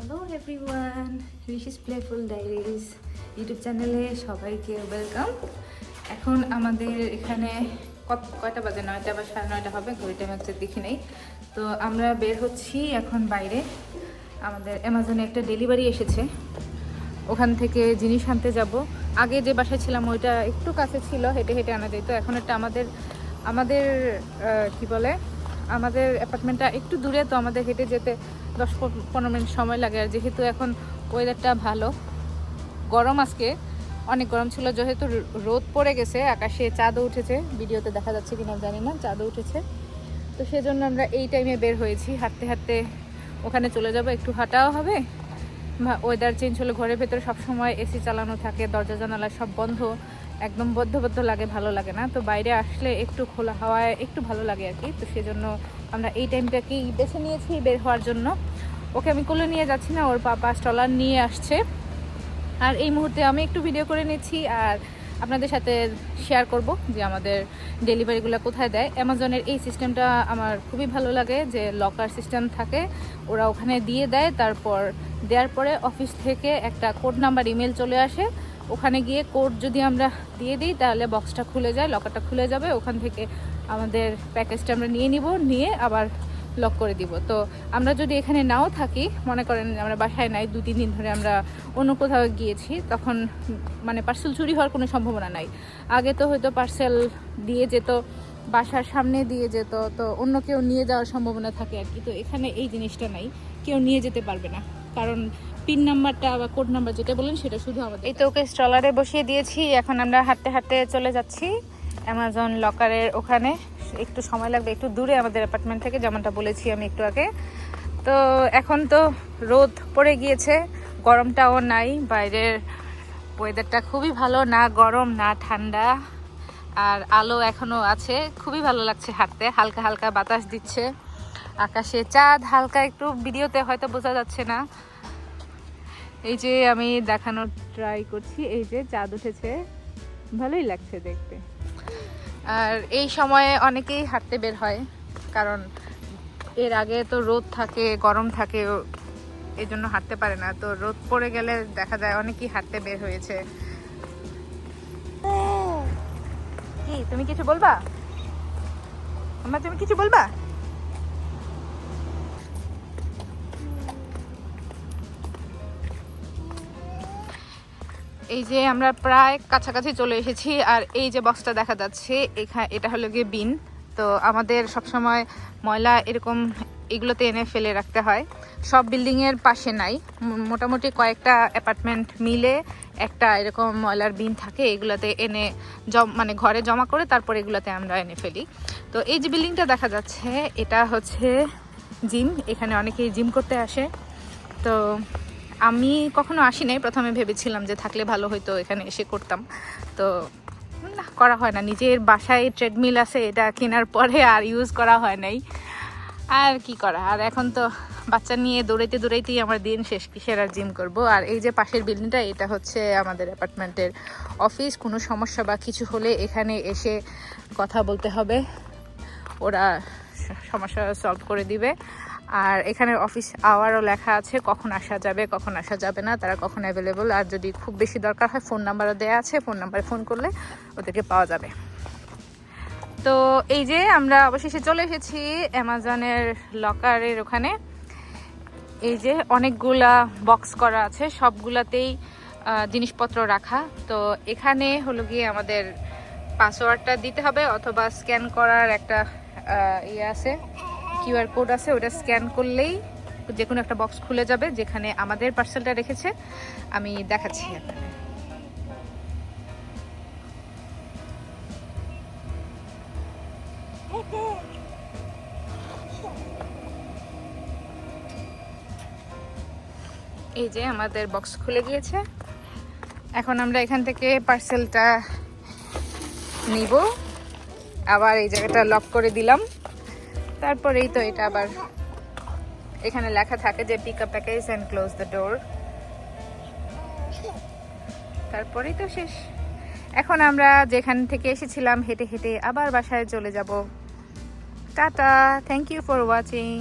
Hello everyone Rishi's playful diaries YouTube চ্যানেলে সবাইকে welcome এখন আমাদের এখানে কত, কয়টা বাজে? নয়টা বা সাড়ে নয়টা হবে ঘড়িটা আমি হচ্ছে দেখি নেই। তো আমরা বের হচ্ছি এখন বাইরে। আমাদের অ্যামাজনে একটা ডেলিভারি এসেছে। ওখান থেকে জিনিস আনতে যাব। আগে যে বাসায় ছিলাম, ওইটা একটু কাছে ছিল, হেঁটে হেঁটে আনা যেত। এখন একটা আমাদের আমাদের কি বলে আমাদের অ্যাপার্টমেন্টটা একটু দূরে, তো আমাদের হেঁটে যেতে দশ পনেরো মিনিট সময় লাগে। আর যেহেতু এখন ওয়েদারটা ভালো, গরম আজকে, অনেক গরম ছিল, যেহেতু রোদ পড়ে গেছে, আকাশে চাঁদও উঠেছে। ভিডিওতে দেখা যাচ্ছে কিনা জানি না, চাঁদও উঠেছে। তো সেজন্য আমরা এই টাইমে বের হয়েছি। হাঁটতে হাঁটতে ওখানে চলে যাব, একটু হাঁটাও হবে। ওয়েদার চেঞ্জ হলে ঘরের ভেতরে সবসময় এসি চালানো থাকে, দরজা জানালা সব বন্ধ। একদম বদ্ধ বদ্ধ লাগে, ভালো লাগে না। তো বাইরে আসলে একটু খোলা হাওয়ায় একটু ভালো লাগে আর কি। তো সেজন্য আমরা এই টাইমটাকেই বেছে নিয়েছি বের হওয়ার জন্য। ওকে আমি কোলে নিয়ে যাচ্ছি না, ওর পাপা স্টলার নিয়ে আসছে। আর এই মুহূর্তে আমি একটু ভিডিও করে নিচ্ছি আর আপনাদের সাথে শেয়ার করব যে আমাদের ডেলিভারিগুলো কোথায় দেয়। অ্যামাজনের এই সিস্টেমটা আমার খুবই ভালো লাগে যে লকার সিস্টেম থাকে, ওরা ওখানে দিয়ে দেয়। তারপর দেওয়ার পরে অফিস থেকে একটা কোড নাম্বার ইমেল চলে আসে। ওখানে গিয়ে কোড যদি আমরা দিয়ে দিই, তাহলে বক্সটা খুলে যায়, লকারটা খুলে যাবে, ওখান থেকে আমাদের প্যাকেজটা আমরা নিয়ে নিব, নিয়ে আবার লক করে দিব। তো আমরা যদি এখানে নাও থাকি, মনে করেন আমরা বাসায় নাই, দু, তিন দিন ধরে আমরা অন্য কোথাও গিয়েছি, তখন মানে পার্সেল চুরি হওয়ার কোনো সম্ভাবনা নাই। আগে তো হয়তো পার্সেল দিয়ে যেত বাসার সামনে দিয়ে যেত, তো অন্য কেউ নিয়ে যাওয়ার সম্ভাবনা থাকে আর কি। তো এখানে এই জিনিসটা নাই, কেউ নিয়ে যেতে পারবে না। কারণ পিন নাম্বারটা বা কোড নাম্বার যেটা বলেন সেটা শুধু আমাদের। এই তো ওকে স্ট্রলারে বসিয়ে দিয়েছি, এখন আমরা হাঁটতে হাঁটতে চলে যাচ্ছি অ্যামাজন লকারের ওখানে। একটু সময় লাগবে, একটু দূরে আমাদের অ্যাপার্টমেন্ট থেকে, যেমনটা বলেছি আমি একটু আগে। তো এখন তো রোদ পড়ে গিয়েছে, গরমটাও নাই, বাইরের ওয়েদারটা খুবই ভালো, না গরম, না ঠান্ডা। আর আলো এখনও আছে। খুবই ভালো লাগছে হাঁটতে। হালকা হালকা বাতাস দিচ্ছে। আকাশে চাঁদ, হালকা একটু ভিডিওতে হয়তো বোঝা যাচ্ছে না। এই যে আমি দেখানোর ট্রাই করছি। এই যে চাঁদ উঠেছে। ভালোই লাগছে দেখতে। আর এই সময়ে অনেকেই হাঁটতে বের হয়। কারণ এর আগে তো রোদ থাকে, গরম থাকে এই জন্য হাঁটতে পারে না। তো রোদ পড়ে গেলে দেখা যায় অনেকেই হাঁটতে বের হয়েছে। কি, তুমি কিছু বলবা? আমার তুমি কিছু বলবা? এই যে আমরা প্রায় কাছাকাছি চলে এসেছি, আর এই যে বক্সটা দেখা যাচ্ছে এখানে এটা হলো গিয়ে বিন তো আমাদের সবসময় ময়লা এরকম এগুলোতে এনে ফেলে রাখতে হয়। সব বিল্ডিংয়ের পাশে নাই। মোটামুটি কয়েকটা অ্যাপার্টমেন্ট মিলে একটা এরকম ময়লার বিন থাকে, এগুলোতে এনে জম মানে ঘরে জমা করে তারপর এগুলোতে আমরা এনে ফেলি। তো এই যে বিল্ডিংটা দেখা যাচ্ছে, এটা হচ্ছে জিম। এখানে অনেকেই জিম করতে আসে। তো আমি কখনো আসি নাই প্রথমে ভেবেছিলাম যে থাকলে ভালো হতো এখানে এসে করতাম। তো না, করা হয় না। নিজের বাসায় ট্রেডমিল আছে, এটা কেনার পরে আর ইউজ করা হয় নাই। আর কি করা? আর এখন তো বাচ্চা নিয়ে দৌড়াইতে দৌড়াইতেই আমার দিন শেষ, কিসের আর জিম করব? আর এই যে পাশের বিল্ডিংটা এটা হচ্ছে আমাদের অ্যাপার্টমেন্টের অফিস কোনো সমস্যা বা কিছু হলে এখানে এসে কথা বলতে হবে। ওরা সমস্যা সলভ করে দিবে। আর এখানে অফিস আওয়ারও লেখা আছে, কখন আসা যাবে, কখন আসা যাবে না, তারা কখন অ্যাভেলেবল আর যদি খুব বেশি দরকার হয় ফোন নাম্বারও দেওয়া আছে ফোন নাম্বারে ফোন করলে ওদেরকে পাওয়া যাবে। তো এই যে আমরা অবশেষে চলে এসেছি অ্যামাজনের লকারের ওখানে। এই যে অনেকগুলা বক্স করা আছে, সবগুলাতেই জিনিসপত্র রাখা। তো এখানে হলো গিয়ে আমাদের পাসওয়ার্ডটা দিতে হবে অথবা স্ক্যান করার একটা ইয়ে আছে কিউআর কোড আছে, ওটা স্ক্যান করলেই যে কোনো একটা বক্স খুলে যাবে যেখানে আমাদের পার্সেলটা রেখেছে। আমি দেখাচ্ছি আপনাদের এই যে আমাদের বক্স খুলে গিয়েছে। এখন আমরা এখান থেকে পার্সেলটা নিব। আবার এই জায়গাটা লক করে দিলাম। তারপরেই তো এটা আবার এখানে লেখা থাকে যে pick up package and close the door তারপরেই তো শেষ। এখন আমরা যেখান থেকে এসেছিলাম, হেঁটে হেঁটে আবার বাসায় চলে যাব। Tata thank you for watching